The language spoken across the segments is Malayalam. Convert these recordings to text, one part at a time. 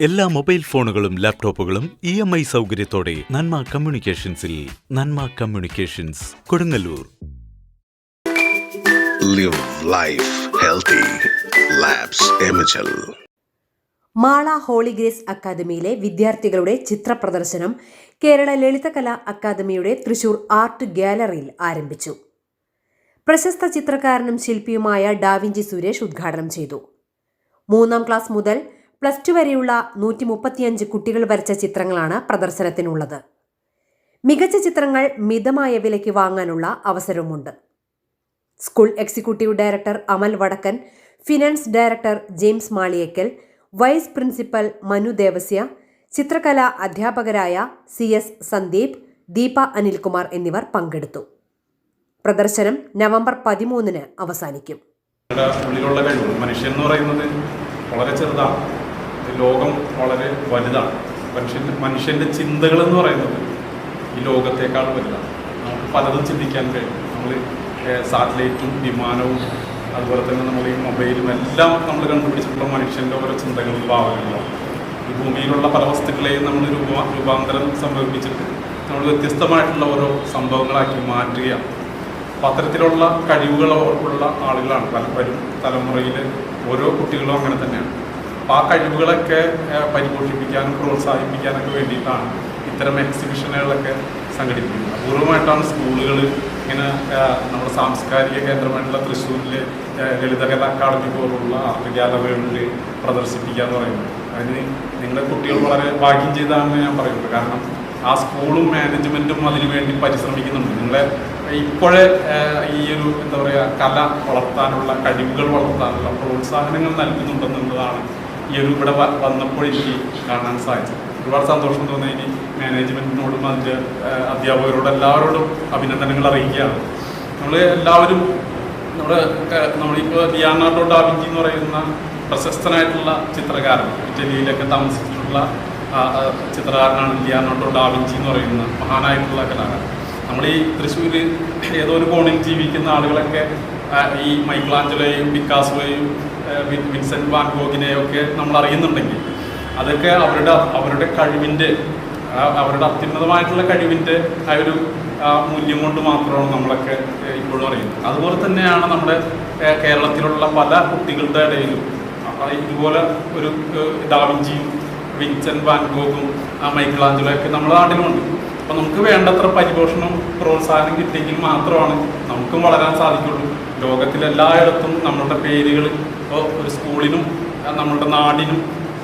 എല്ലാ മൊബൈൽ ഫോണുകളും ലാപ്ടോപ്പുകളും ഇ എം ഐ സൗകര്യത്തോടെ നന്മ കമ്മ്യൂണിക്കേഷൻസിൽ Nanma communications Kodungallur. Live life healthy. Mala holy grace അക്കാദമിയിലെ വിദ്യാർത്ഥികളുടെ ചിത്ര പ്രദർശനം കേരള ലളിതകലാ അക്കാദമിയുടെ തൃശൂർ ആർട്ട് ഗാലറിയിൽ ആരംഭിച്ചു. പ്രശസ്ത ചിത്രകാരനും ശില്പിയുമായ ഡാവിഞ്ചി സുരേഷ് ഉദ്ഘാടനം ചെയ്തു. മൂന്നാം ക്ലാസ് മുതൽ പ്ലസ് ടു വരെയുള്ള നൂറ്റി മുപ്പത്തിയഞ്ച് കുട്ടികൾ വരച്ച ചിത്രങ്ങളാണ് പ്രദർശനത്തിനുള്ളത്. മികച്ച ചിത്രങ്ങൾ മിതമായ വിലയ്ക്ക് വാങ്ങാനുള്ള അവസരവുമുണ്ട്. School executive director Amal Vadakkan finance director James Maliyekkal vice principal Manu Devasya ചിത്രകലാ അധ്യാപകരായ സി എസ് സന്ദീപ് ദീപ അനിൽകുമാർ എന്നിവർ പങ്കെടുത്തു. പ്രദർശനം നവംബർ പതിമൂന്നിന് അവസാനിക്കും. മനുഷ്യൻ എന്ന് പറയുന്നത് വളരെ ചെറുതാണ്. ലോകം വളരെ വലുതാണ്. മനുഷ്യന്റെ മനുഷ്യന്റെ ചിന്തകൾ എന്ന് പറയുന്നത് ഈ ലോകത്തേക്കാൾ വലുതാണ്. നമുക്ക് പലതും ചിന്തിക്കാൻ കഴിയും. നമ്മൾ സാറ്റലൈറ്റും വിമാനവും അതുപോലെ തന്നെ നമ്മൾ ഈ മൊബൈലും എല്ലാം നമ്മൾ കണ്ടുപിടിച്ചിട്ടുള്ള മനുഷ്യന്റെ ഓരോ ചിന്തകളും ഭാവനകളും ഈ ഭൂമിയിലുള്ള പല വസ്തുക്കളെയും നമ്മൾ രൂപ രൂപാന്തരം സംഭവിപ്പിച്ചിട്ട് നമ്മൾ വ്യത്യസ്തമായിട്ടുള്ള ഓരോ സംഭവങ്ങളാക്കി മാറ്റുകയാണ്. പത്രത്തിലുള്ള കഴിവുകളോടുള്ള ആളുകളാണ് പലപ്പോഴും തലമുറയിൽ ഓരോ കുട്ടികളും അങ്ങനെ തന്നെയാണ്. അപ്പോൾ ആ കഴിവുകളൊക്കെ പരിപോഷിപ്പിക്കാനും പ്രോത്സാഹിപ്പിക്കാനൊക്കെ വേണ്ടിയിട്ടാണ് ഇത്തരം എക്സിബിഷനുകളൊക്കെ സംഘടിപ്പിക്കുന്നത്. അപൂർവമായിട്ടാണ് സ്കൂളുകൾ ഇങ്ങനെ നമ്മുടെ സാംസ്കാരിക കേന്ദ്രമായിട്ടുള്ള തൃശ്ശൂരിലെ ലളിതകല അക്കാദമി പോലുള്ള ആർട്ട് ഗ്യാലറികളിൽ പ്രദർശിപ്പിക്കുക എന്ന് പറയുന്നത്. അതിന് നിങ്ങളുടെ കുട്ടികൾ വളരെ ഭാഗ്യം ചെയ്താണെന്ന് ഞാൻ പറയുന്നത് കാരണം ആ സ്കൂളും മാനേജ്മെന്റും അതിനു വേണ്ടി പരിശ്രമിക്കുന്നുണ്ട്. നിങ്ങളെ ഇപ്പോഴേ ഈ ഒരു എന്താ പറയുക കല വളർത്താനുള്ള കഴിവുകൾ വളർത്താനുള്ള പ്രോത്സാഹനങ്ങൾ നൽകുന്നുണ്ടെന്നുള്ളതാണ് ഈ ഒരു ഇവിടെ വന്നപ്പോൾ എനിക്ക് കാണാൻ സാധിച്ചു. ഒരുപാട് സന്തോഷം തോന്നി ഇനി മാനേജ്മെന്റിനോടും അതിന്റെ അധ്യാപകരോടും എല്ലാവരോടും അഭിനന്ദനങ്ങൾ അറിയിക്കുകയാണ്. നമ്മൾ എല്ലാവരും നമ്മുടെ നമ്മളിപ്പോൾ ലിയാനാർഡോ ഡാവിഞ്ചി എന്ന് പറയുന്ന പ്രശസ്തനായിട്ടുള്ള ചിത്രകാരൻ ഇറ്റലിയിലൊക്കെ താമസിച്ചിട്ടുള്ള ചിത്രകാരനാണ് ലിയാനാർഡോ ഡാവിഞ്ചി എന്ന് പറയുന്ന മഹാനായിട്ടുള്ള കലാകാരൻ. നമ്മൾ ഈ തൃശ്ശൂർ ഏതോ ഒരു കോണിൽ ജീവിക്കുന്ന ആളുകളൊക്കെ ഈ മൈക്കിളാഞ്ചലോയും പിക്കാസോയും ആ, വി- വിൻസെന്റ് വാൻ ഗോഗിനെയൊക്കെ നമ്മൾ അറിയുന്നുണ്ടെങ്കിൽ അതൊക്കെ അവരുടെ അവരുടെ കഴിവിന്റെ അവരുടെ അത്യുന്നതമായിട്ടുള്ള കഴിവിന്റെ ആ ഒരു മൂല്യം കൊണ്ട് മാത്രമാണ് നമ്മളൊക്കെ ഇപ്പോഴും അറിയുന്നത്. അതുപോലെ തന്നെയാണ് നമ്മുടെ കേരളത്തിലുള്ള പല കുട്ടികളുടെ ഇടയിലും ഇതുപോലെ ഒരു ഡാവിഞ്ചിയും വിൻസെന്റ് വാൻ ഗോഗും ആ മൈക്കിളാഞ്ചലോ ഒക്കെ നമ്മുടെ നാട്ടിലുമുണ്ട്. അപ്പോൾ നമുക്ക് വേണ്ടത്ര പരിപോഷണം പ്രോത്സാഹനം കിട്ടിയെങ്കിൽ മാത്രമാണ് നമുക്കും വളരാൻ സാധിക്കുള്ളൂ. ലോകത്തിലെല്ലായിടത്തും നമ്മളുടെ പേരുകൾ ഇപ്പോൾ ഒരു സ്കൂളിനും നമ്മളുടെ നാടിനും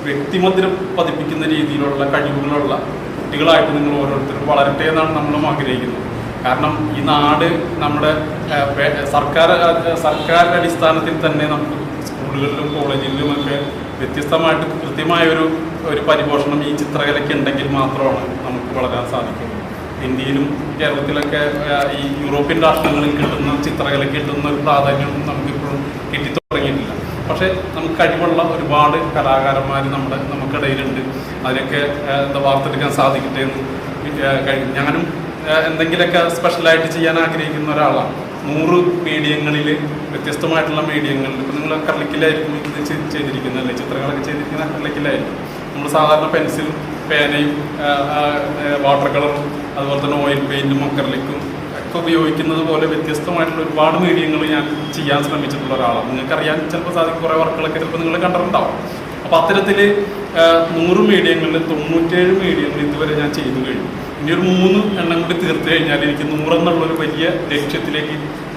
വ്യക്തിമുദ്രം പതിപ്പിക്കുന്ന രീതിയിലുള്ള കഴിവുകളുള്ള കുട്ടികളായിട്ട് നിങ്ങൾ ഓരോരുത്തരും വളരട്ടെ എന്നാണ് നമ്മളും ആഗ്രഹിക്കുന്നത്. കാരണം ഈ നാട് നമ്മുടെ സർക്കാർ സർക്കാരിന്റെ അടിസ്ഥാനത്തിൽ തന്നെ നമുക്ക് സ്കൂളുകളിലും കോളേജിലും ഒക്കെ വ്യത്യസ്തമായിട്ട് കൃത്യമായ ഒരു ഒരു പരിപോഷണം ഈ ചിത്രകലയ്ക്ക് ഉണ്ടെങ്കിൽ മാത്രമാണ് നമുക്ക് വളരാൻ സാധിക്കുന്നത്. ഇന്ത്യയിലും കേരളത്തിലൊക്കെ ഈ യൂറോപ്യൻ രാഷ്ട്രങ്ങളിൽ കിട്ടുന്ന ചിത്രകലയ്ക്ക് കിട്ടുന്ന ഒരു പ്രാധാന്യം നമുക്കിപ്പോഴും കിട്ടി തുടങ്ങിയിട്ടില്ല പക്ഷേ നമുക്ക് കഴിവുള്ള ഒരുപാട് കലാകാരന്മാർ നമ്മുടെ നമുക്കിടയിലുണ്ട്. അതിനൊക്കെ എന്താ വാർത്തെടുക്കാൻ സാധിക്കട്ടെ എന്ന് കഴിഞ്ഞു കഴി- ഞാനും എന്തെങ്കിലുമൊക്കെ സ്പെഷ്യലായിട്ട് ചെയ്യാൻ ആഗ്രഹിക്കുന്ന ഒരാളാണ്. നൂറ് മീഡിയങ്ങളിൽ വ്യത്യസ്തമായിട്ടുള്ള മീഡിയങ്ങളിൽ ഇപ്പം നിങ്ങൾ കളിക്കിലായിരിക്കും ഇത് ചെയ്തിരിക്കുന്നത് അല്ലേ? ചിത്രങ്ങളൊക്കെ ചെയ്തിരിക്കുന്ന കളിക്കിലായിരിക്കും നമ്മൾ സാധാരണ പെൻസിലും പേനയും വാട്ടർ കളറും അതുപോലെ തന്നെ ഓയിൽ പെയിന്റും അക്കർലിക്കും ഒക്കെ ഉപയോഗിക്കുന്നത് പോലെ വ്യത്യസ്തമായിട്ടുള്ള ഒരുപാട് മീഡിയങ്ങൾ ഞാൻ ചെയ്യാൻ ശ്രമിച്ചിട്ടുള്ള ഒരാളാണ്. നിങ്ങൾക്കറിയാൻ ചിലപ്പോൾ സാധിക്കും കുറേ വർക്കുകളൊക്കെ ചിലപ്പോൾ നിങ്ങൾ കണ്ടിട്ടുണ്ടാവും. അപ്പോൾ അത്തരത്തിൽ നൂറ് മീഡിയങ്ങളിൽ തൊണ്ണൂറ്റേഴ് മീഡിയങ്ങൾ ഇതുവരെ ഞാൻ ചെയ്തു കഴിഞ്ഞു. ഇനി ഒരു മൂന്ന് എണ്ണം കൂടി തീർത്തു കഴിഞ്ഞാൽ എനിക്ക് നൂറെന്നുള്ളൊരു വലിയ ലക്ഷ്യത്തിലേക്ക്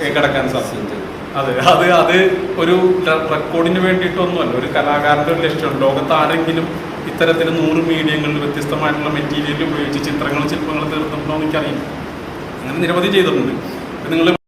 കിടക്കാൻ കടക്കാൻ സാധിക്കും. അതെ അത് അത് ഒരു റെക്കോർഡിന് വേണ്ടിയിട്ടൊന്നുമല്ല ഒരു കലാകാരന്റെ ഒരു ലക്ഷ്യമാണ് ലോകത്ത് ആരെങ്കിലും ഇത്തരത്തിൽ നൂറ് മീഡിയങ്ങളിൽ വ്യത്യസ്തമായിട്ടുള്ള മെറ്റീരിയൽ ഉപയോഗിച്ച് ചിത്രങ്ങൾ ശില്പങ്ങൾ തീർത്തിട്ടുണ്ടോ എന്ന് എനിക്കറിയില്ല. അങ്ങനെ നിരവധി ചെയ്തിട്ടുണ്ട്. നിങ്ങൾ